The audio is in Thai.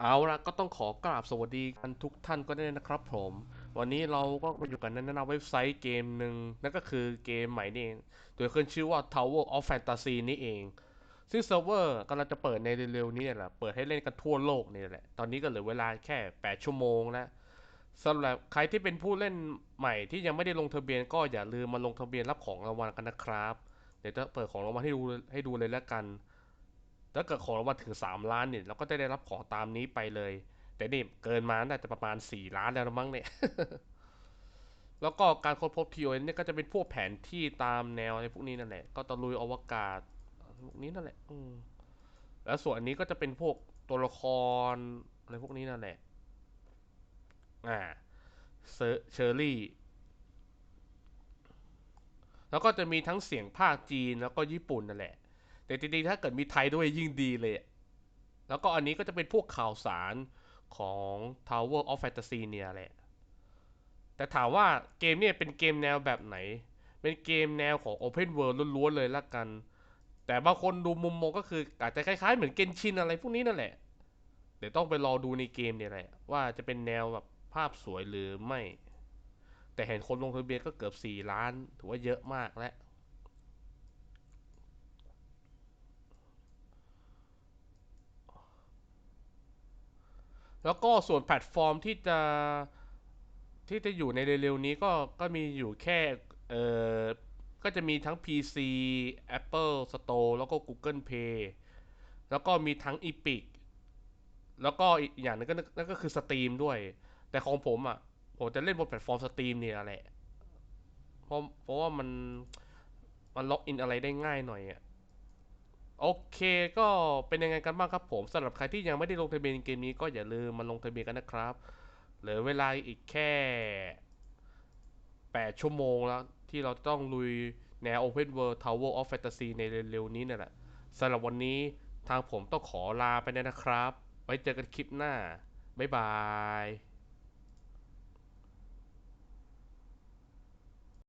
เอาละก็ต้องขอกราบสวัสดีกันทุกท่านก็ได้นะครับผม วันนี้เราก็มาอยู่กันในหน้าเว็บไซต์เกมหนึ่งนั่นก็คือเกมใหม่นี่เองโดยขึ้นชื่อว่า Tower of Fantasy นี่เอง ซึ่งเซิร์ฟเวอร์กำลังจะเปิดในเร็วๆนี้แหละเปิดให้เล่นกันทั่วโลกนี่แหละ ตอนนี้ก็เหลือเวลาแค่ 8 ชั่วโมงแล้วสำหรับใครที่เป็นผู้เล่นใหม่ที่ยังไม่ได้ลงทะเบียนก็อย่าลืมมาลงทะเบียนรับของรางวัลกันนะครับ เดี๋ยวจะเปิดของรางวัลให้ดูให้ดูเลยแล้วกัน ถ้าเกิดของรางวัลถึง 3 ล้านเนี่ยเราก็จะได้รับของตามนี้ไปเลย แต่นี่เกินมาน่าจะประมาณ 4 ล้านแล้วมั้งเนี่ย แล้วก็การค้นพบ TON เนี่ยก็จะเป็นพวกแผนที่ตามแนวอะไรพวกนี้นั่นแหละ ก็ตะลุยอวกาศพวกนี้นั่นแหละอืแล้วส่วนอันนี้ก็จะเป็นพวกตัวละครอะไรพวกนี้นั่นแหละ อ่าเชอร์รี่ แล้วก็จะมีทั้งเสียงภาคจีนแล้วก็ญี่ปุ่นนั่นแหละ แต่จริงๆถ้าเกิดมีไทยด้วยยิ่งดีเลย แล้วก็อันนี้ก็จะเป็นพวกข่าวสารของ Tower of Fantasy เนี่ยแหละ แต่ถามว่าเกมเนี่ยเป็นเกมแนวแบบไหน เป็นเกมแนวของ Open World ล้วนๆเลยละกัน แต่บางคนดูมุมมองก็คืออาจจะคล้าย ๆ เหมือนเกนชินอะไรพวกนี้นั่นแหละ เดี๋ยวต้องไปรอดูในเกมเนี่ยแหละ ว่าจะเป็นแนวแบบภาพสวยหรือไม่ แต่เห็นคนลงทะเบียนก็เกือบ 4 ล้าน ถือว่าเยอะมากแล้ว แล้วก็ส่วนแพลตฟอร์มที่จะที่จะอยู่ในเร็วๆนี้ก็ก็มีอยู่แค่เออก็จะมีทั้ง PC Apple Store แล้วก็ Google Play แล้วก็มีทั้ง Epic แล้วก็อีกอย่างหนึงก็นั่นก็คือ Steam ด้วย แต่ของผมอะผมจะเล่นบนแพลตฟอร์ม Steam เนี่ยแหละเพราะเพราะว่ามันมันล็อกอินอะไรได้ง่ายหน่อยอะ โอเคก็เป็นยังไงกันบ้างครับผมสำหรับใครที่ยังไม่ได้ลงทะเบียนเกมนี้ก็อย่าลืมมาลงทะเบียนกันนะครับ เหลือเวลาอีกแค่ 8 ชั่วโมงแล้ว ที่เราต้องลุยแนว Open World Tower of Fantasy ในเร็วๆนี้นี่แหละสำหรับวันนี้ทางผมต้องขอลาไปนะครับ ไว้เจอกันคลิปหน้า บ๊ายบาย